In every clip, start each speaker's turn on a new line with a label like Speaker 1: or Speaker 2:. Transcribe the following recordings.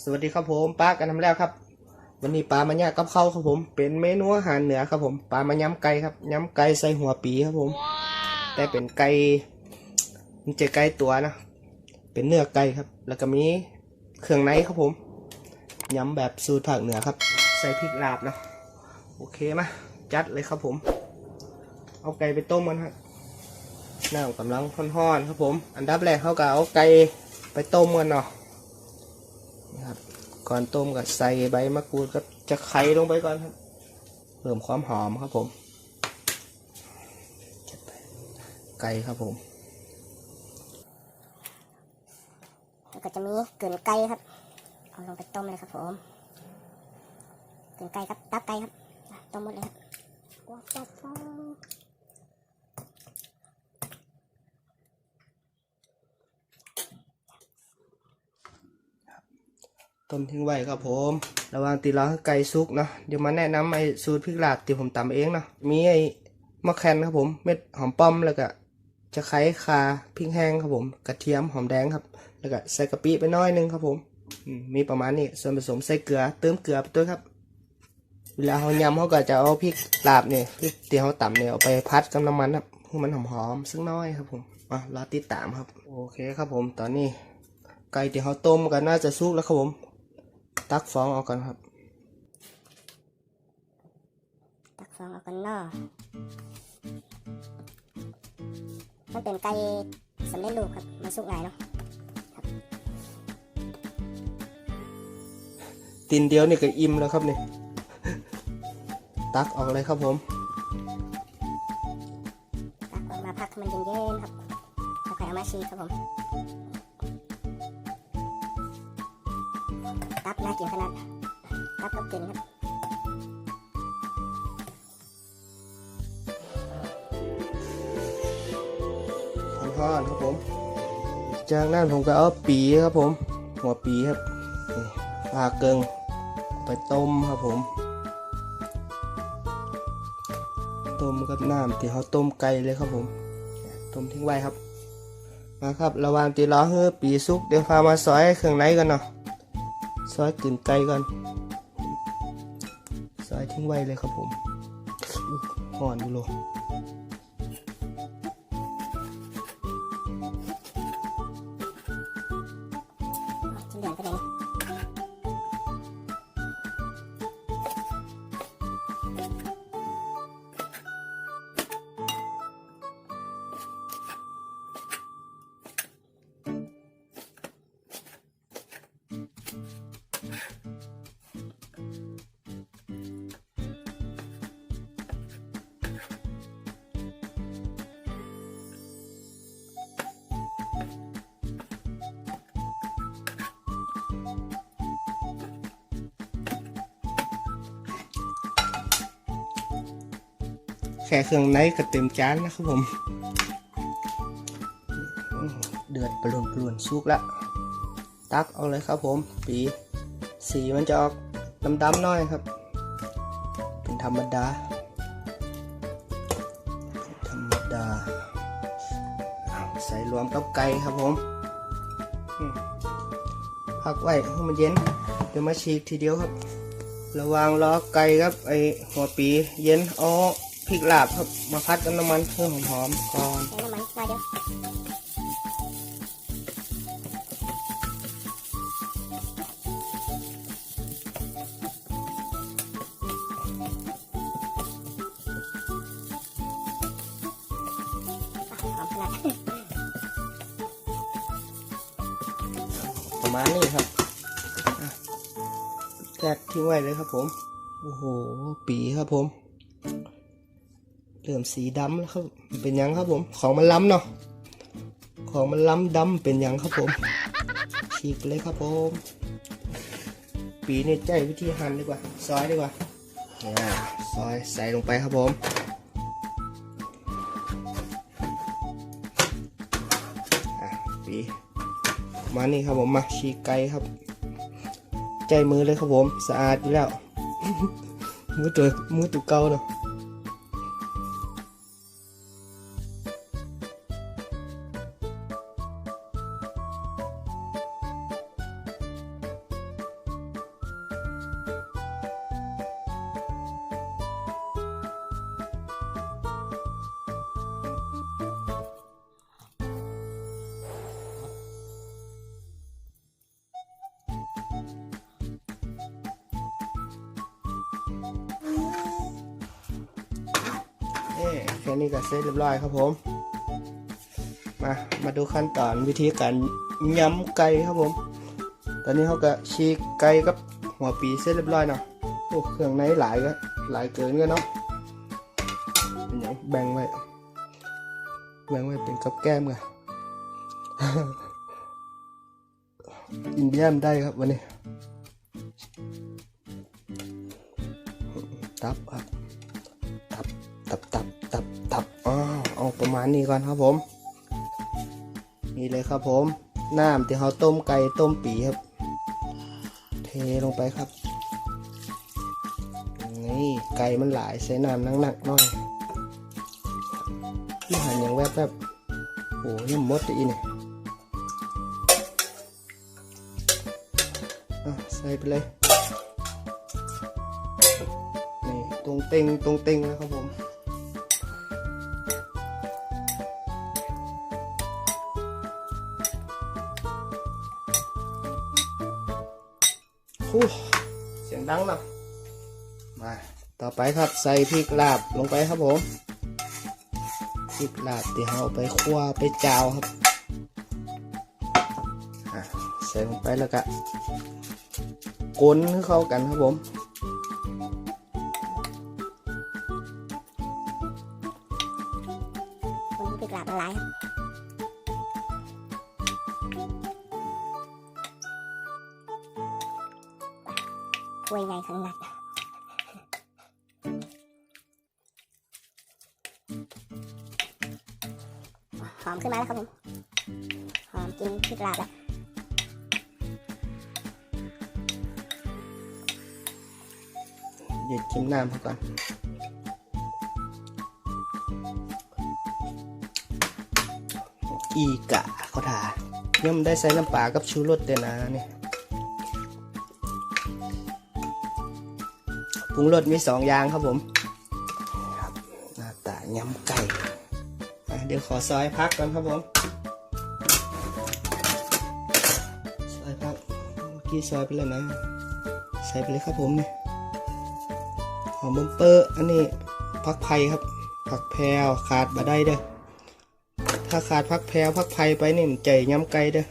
Speaker 1: สวัสดีครับผมป้ากันทำแล้วครับ วันนี้ปลามาเนี่ยกับข้าวครับผม เป็นเมนูอาหารเหนือครับผมปลามาย้ำไก่ครับย้ำไก่ใส่หัวปีครับผม แต่เป็นไก่มันจะไก่ตัวนะ เป็นเนื้อไก่ครับ แล้วก็มีเครื่องในครับผมย้ำแบบสูตรภาคเหนือครับ ใส่พริกลาบเนาะโอเคมาจัดเลยครับผม เอาไก่ไปต้มกันครับน้ำกำลังร้อนๆครับผม อันดับแรกเขาก็เอาไก่ไปต้มกันเนาะ นะครับ ก่อนต้มก็ใส่ใบมะกรูดกับจะไข่ลงไปก่อนครับเพิ่มความหอมครับผมจัดไปไก่ครับผม
Speaker 2: แล้วก็จะมีเกลือไก่ครับ เอาลงไปต้มเลยครับผมเกลือไก่ครับตับไก่ครับอะต้มหมดเลยครับว้าวว้าวว้าว
Speaker 1: ต้มทิ้งไว้ครับผม ระว่างตีล้าไก่สุกเนาะเดี๋ยวมาแนะนำไอ้สูตรพริกลาบที่ผมตำเองเนาะมีไอ้มะแคนครับผม เม็ดหอมป้อมแล้วก็จะไคร้คาพริกแห้งครับผม กระเทียมหอมแดงครับ แล้วก็ใส่กะปิไปน้อยหนึงครับผมมีประมาณนี้ส่วนผสมใส่เกลือเติมเกลือไปด้วยครับ เวลาเขายำเขาก็จะเอาพริกลาบเนี่ยพริกที่เขาตำเนี่ยเอาไปพัดกับน้ำมันครับให้มันหอมๆซึ่งน้อยครับผมอะรอติดตามครับ โอเคครับผมตอนนี้ไก่ที่เขาต้มกันน่าจะสุกแล้วครับผม ตักฟองออกกันครับ
Speaker 2: ตักฟองเอากันเนาะมันเป็นไก่สำเร็จรูปครับมันสุกง่ายเนาะ
Speaker 1: ตินเดียวนี่ก็อิ่มแล้วครับนี่ตักออกเลยครับผม
Speaker 2: ตักออกมาพักให้มันเย็นๆครับแล้วค่อยเอามาชีครับผม น่ากินขนาดตับกับกลิ่นครับ
Speaker 1: ทอดครับผม จากนั้นผมก็เอาปีครับผม หัวปีครับนี่ปลาเกิงไปต้มครับผม ต้มกับน้ำที่เขาต้มไก่เลยครับผม ต้มทิ้งไว้ครับ มาครับ ระว่างตีล้อเฮือปีสุกเดี๋ยวพามาซอยเครื่องในกันเนาะ ซอยกึ่นไก่ก่อนซอยทิ้งไว้เลยครับผมห่อนอยู่โล ค่เครื่องในก็เต็มจานนะครับผม เดือดปลุนปลุนสุกละ ตักเอาเลยครับผม ปีสีมันจะออกดำๆหน้อยครับ เป็นธรรมดา ธรรมดา ใส่รวมกับไก่ครับผมพักไว้ให้มันเย็น เดี๋ยวมาฉีกทีเดียวครับ ระวางรอไก่ครับไอหัวปีเย็นเอ พริกลาบครับมาพัดกับน้ำมันเพื่อหอมๆก่อน
Speaker 2: ใส่น้ำมันหน่อยเดียวอะหอมขนาด
Speaker 1: ประมาณนี้ครับอะแทกทิ้งไว้เลยครับผม โอ้โห ปีครับผม เริ่มสีดำแล้วครับ เป็นยังครับผม ของมันล้ำเนาะ ของมันล้ำดำเป็นยังครับผม ฉีกเลยครับผม ปีนี่ใจวิธีหั่นดีกว่า ซอยดีกว่าเนี่ยซอยใส่ลงไปครับผมปีมานี่ครับผม มาฉีกไก่ครับ ใจมือเลยครับผม สะอาดอยู่แล้ว มือตัวมือตัวเก่าเนาะ ค่นี้ก็เสร็จเรียบร้อยครับผม มามาดูขั้นตอนวิธีการย้ำไก่ครับผม ตอนนี้เขาก็ฉีกไก่กับหัวปีเสร็จเรียบร้อยเนาะโอ้เครื่องในหลายก็หลายเกินก็เนาะเป็นอย่างแบ่งไว้แบ่งไว้เป็นกับแก้มกันอินเดียมได้ครับวันนี้ ตับครับ ประมาณนี้ก่อนครับผม นี่เลยครับผมน้ำที่เขาต้มไก่ต้มปีครับ เทลงไปครับนี่ไก่มันหลายใส่น้ำหนักๆหน่อยที่หันอย่างแวบๆโอ้ยมดอีเนี่ยใส่ไปเลยนี่ตรงเต็งตรงเต็งนะครับผม ฮู้เสียงดังเนาะมา ต่อไปครับใส่พริกลาบลงไปครับผมพริกลาบที่เราเอาไปคั่วไปจาวครับใส่ลงไปแล้วก็กลนให้เข้ากันครับผม
Speaker 2: อมขึ้นมาแล้วครับผม หอมกินพริกลาบแล้ว
Speaker 1: หยุดจิ้มน้ำเขาก่อนอีกะเขาถาย่อมได้ใส่น้ำปลากับชูรสเดยวนะนี่ปรุงรสมีสองอย่างครับผม ครับ หน้าตายำไก่ ดี๋ยวขอซอยพักก่อนครับผมซอยพักเมื่อกี้ซอยไปแล้วนะ ใส่ไปเลยครับผมนี่หอมบัมเปอร์อันนี้พักไผ่ครับ ผักแพรวขาดมาได้เด้อถ้าขาดพักแพรวพักไผ่ไปนี่ใจย้ำไกลเด้อ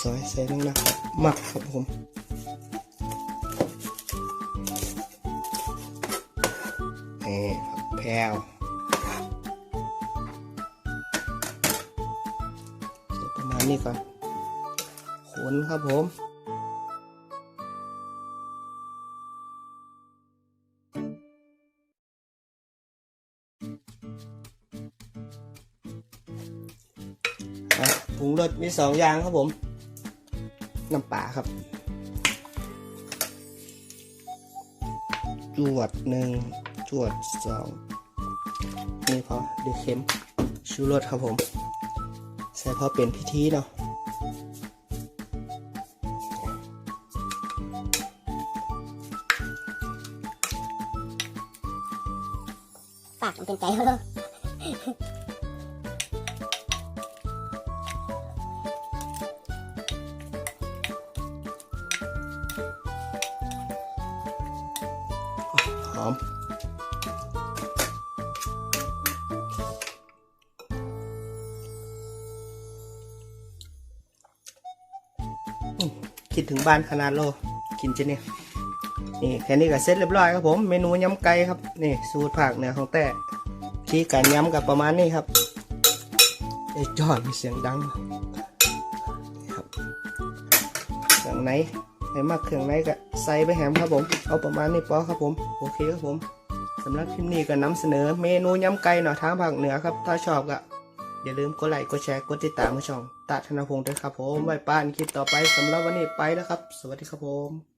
Speaker 1: ซอยใส่ลงนะหมักครับผมนี่ผักแพรวเดี๋ยวประมาณนี้ก่อนขนครับผมปรุงรสมีสองอย่างครับผม น้ำปลาครับ จวดหนึ่งจวดสองนี่พอเดี๋ยวเค็มชูรสครับผม ใส่พอเป็นพิธีเนาะ
Speaker 2: ปากมันเป็นใจเขาเลย
Speaker 1: คิดถึงบ้านขนาดโล กินจะเนี่ยนี่แค่นี้ก็เสร็จเรียบร้อยครับผมเมนูยำไก่ครับนี่สูตรผักเหนือของแต่ที่การยำกับประมาณนี้ครับไอ้จอดมีเสียงดังครับเครื่องในให้มากเครื่องในก็ใส่ไปแหมครับผม เอาประมาณนี้พอครับผมโอเคครับผมสำหรับคลิปนี้ก็นำเสนอเมนูยำไก่หน่อทางภาคเหนือครับ ถ้าชอบก็ อย่าลืมกดไลค์ กดแชร์ กดติดตามช่องตาธนพงศ์ด้วยครับผมไว้ป้านคลิปต่อไปสำหรับวันนี้ไปแล้วครับ สวัสดีครับผม